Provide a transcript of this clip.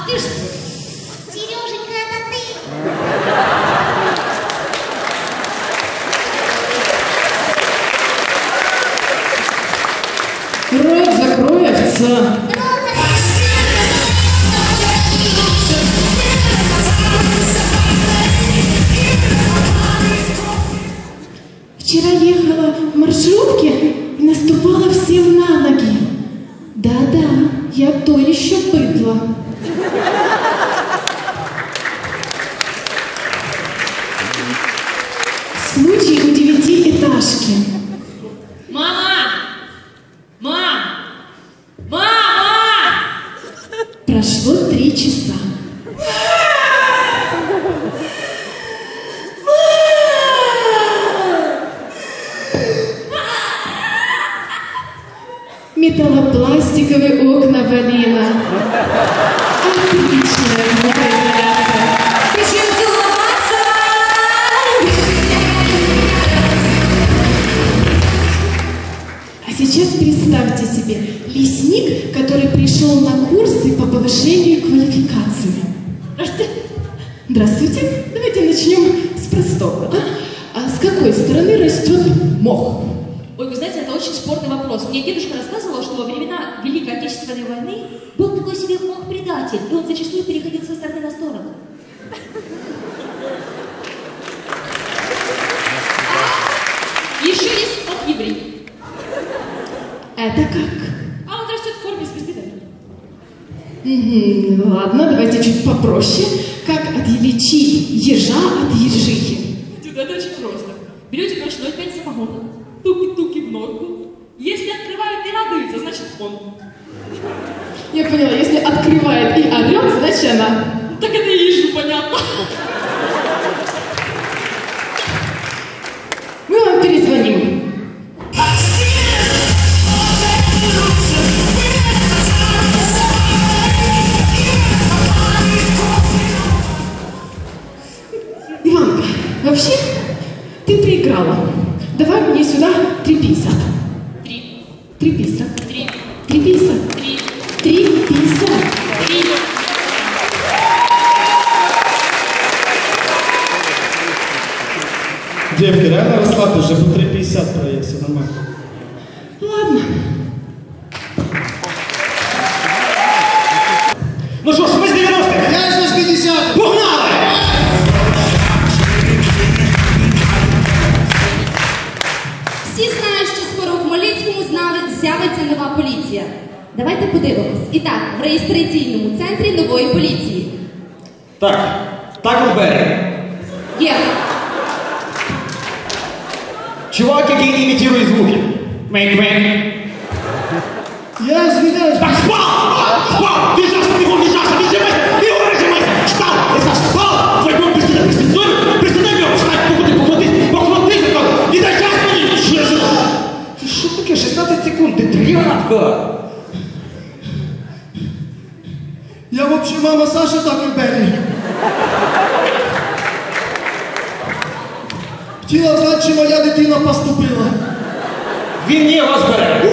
Ах ты ж, Сереженька, это ты? Рот закрой, овца. Вчера ехала в маршрутке и наступала всем на ноги. Я то еще быдло. Случай у девятиэтажки. Мама! Мам! Мама! Прошло три часа. Металлопластиковые окна Валина. Отличная звукоизоляция. Причем целоваться? А сейчас представьте себе лесник, который пришел на курсы по повышению квалификации. Здравствуйте. Здравствуйте. Давайте начнем с простого. А? А с какой стороны растет мох? Ой, вы знаете, это очень спорный вопрос. Мне дедушка рассказывал, что во времена Великой Отечественной войны был такой себе мог-предатель, и он зачастую переходил со стороны на сторону. Еще есть мог-еврей. Это как? А он растет в форме Давида. Мгм, Ладно, давайте чуть попроще. Как отличить ежа от ежихи? Это очень просто. Берете ночной пять самогона, туки-туки в норку. Если открывают и радуется, значит он. Я поняла, если открывает и орет, значит она. Так это и ежу понятно. Мы вам перезвоним. Иванка, вообще ты проиграла. Давай мне сюда три писат. Три, Три писа. три, Три писа. три, Три писа. три. Девки, реально расслабьтесь, уже по 3,50 проезд, все нормально. Ладно. Ну що ж, з 90-х! Знають, що скоро у Хмельницькому з'явиться нова поліція. Давайте подивимось. І так, в реєстраційному центрі нової поліції. Так, так Берри. Є. Чувак, який імітує звуки. Мейк-мейк. Я звідаюсь. Так, спал! Спал! Ты сейчас тряпка! Я взагалі мама Саша Такербері. Хотіла знати, чи моя дитина поступила. Він не вас бере!